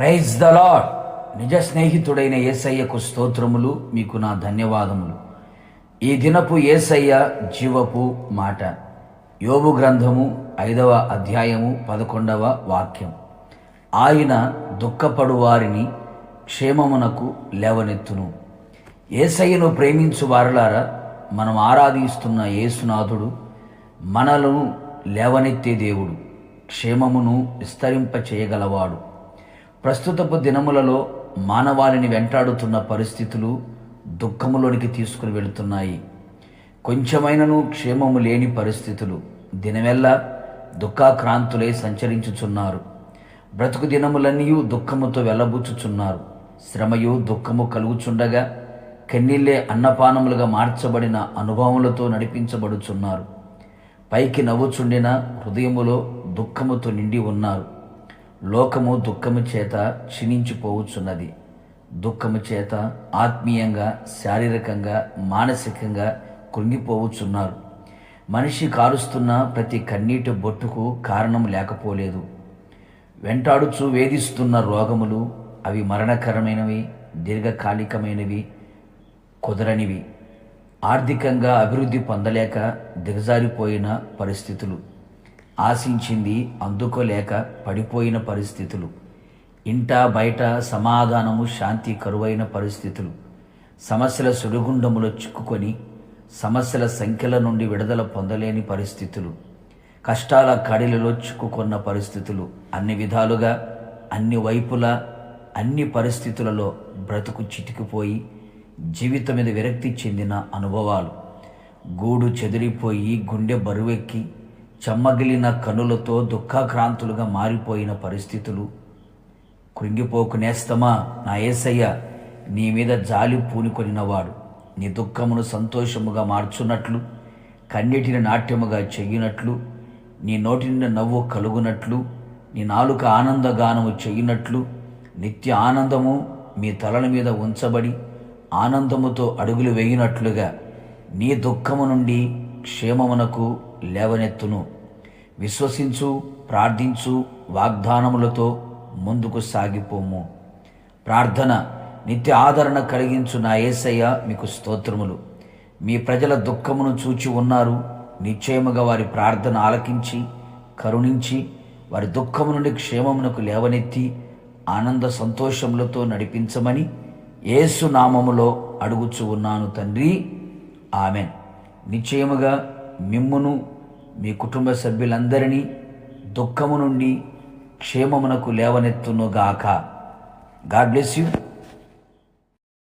Praise the lord నిజ స్నేహితుడైన ఏసయ్యకు స్తోత్రములు మీకు నా ధన్యవాదములు. ఈ దినపు ఏసయ్య జీవపు మాట. యోబు గ్రంథము ఐదవ అధ్యాయము పదకొండవ వాక్యం. ఆయన దుఃఖపడు వారిని క్షేమమునకు లేవనెత్తును. ఏసయ్యను ప్రేమించు వారలారా మనం ఆరాధిస్తున్న యేసునాథుడు మనలను లేవనెత్తే దేవుడు. క్షేమమును విస్తరింప చేయగలవాడు ప్రస్తుతపు దినములలో మానవాళిని వెంటాడుతున్న పరిస్థితులు దుఃఖములోనికి తీసుకుని వెళుతున్నాయి. కొంచెమైనను క్షేమము లేని పరిస్థితులు దినమెల్లా దుఃఖాక్రాంతులై సంచరించుచున్నారు. బ్రతుకు దినములన్నీ దుఃఖముతో వెళ్ళబుచ్చుచున్నారు శ్రమయు దుఃఖము కలుగుచుండగా కన్నీళ్ళే అన్నపానములుగా మార్చబడిన అనుభవములతో నడిపించబడుచున్నారు. పైకి నవ్వుచుండిన హృదయములో దుఃఖముతో నిండి ఉన్నారు. లోకము దుఃఖము చేత క్షీణించిపోవచ్చున్నది. దుఃఖము చేత ఆత్మీయంగా శారీరకంగా మానసికంగా కృంగిపోవచ్చున్నారు. మనిషి కారుస్తున్న ప్రతి కన్నీటి బొట్టుకు కారణం లేకపోలేదు. వెంటాడుచు వేధిస్తున్న రోగములు అవి మరణకరమైనవి దీర్ఘకాలికమైనవి కుదరనివి. ఆర్థికంగా అభివృద్ధి పొందలేక దిగజారిపోయిన పరిస్థితులు. ఆశించింది అందుకోలేక పడిపోయిన పరిస్థితులు. ఇంట బయట సమాధానము శాంతి కరువైన పరిస్థితులు. సమస్యల సుడిగుండములో చిక్కుకొని సమస్యల సంఖ్యల నుండి విడుదల పొందలేని పరిస్థితులు. కష్టాల కడిలలో చిక్కుకున్న పరిస్థితులు. అన్ని విధాలుగా అన్ని వైపులా అన్ని పరిస్థితులలో బ్రతుకు చిటికిపోయి జీవితం మీద విరక్తి చెందిన అనుభవాలు. గూడు చెదిరిపోయి గుండె బరువెక్కి చెమ్మగిలిన కనులతో దుఃఖాక్రాంతులుగా మారిపోయిన పరిస్థితులు. కృంగిపోకు నేస్తమా నా ఏసయ్య నీ మీద జాలి పూనుకొనినవాడు. నీ దుఃఖమును సంతోషముగా మార్చున్నట్లు కన్నిటిని నాట్యముగా చెయ్యినట్లు నీ నోటి నవ్వు కలుగునట్లు నీ నాలుక ఆనందగానము చెయ్యినట్లు నిత్య ఆనందము మీ తలల మీద ఉంచబడి ఆనందముతో అడుగులు వేయినట్లుగా నీ దుఃఖము నుండి క్షేమమునకు లేవనెత్తును. విశ్వసించు ప్రార్థించు వాగ్దానములతో ముందుకు సాగిపోము. ప్రార్థన నిత్య ఆదరణ కలిగించు నా ఏసయ్య మీకు స్తోత్రములు. మీ ప్రజల దుఃఖమును చూచి ఉన్నారు. నిశ్చయముగా వారి ప్రార్థన ఆలకించి కరుణించి వారి దుఃఖము నుండి క్షేమమునకు లేవనెత్తి ఆనంద సంతోషములతో నడిపించమని ఏసు నామములో అడుగుచు ఉన్నాను తండ్రి. ఆమెన్. నిశ్చయముగా మిమ్మును మీ కుటుంబ సభ్యులందరినీ దుఃఖము నుండి క్షేమమునకు లేవనెత్తునుగాక. God bless you.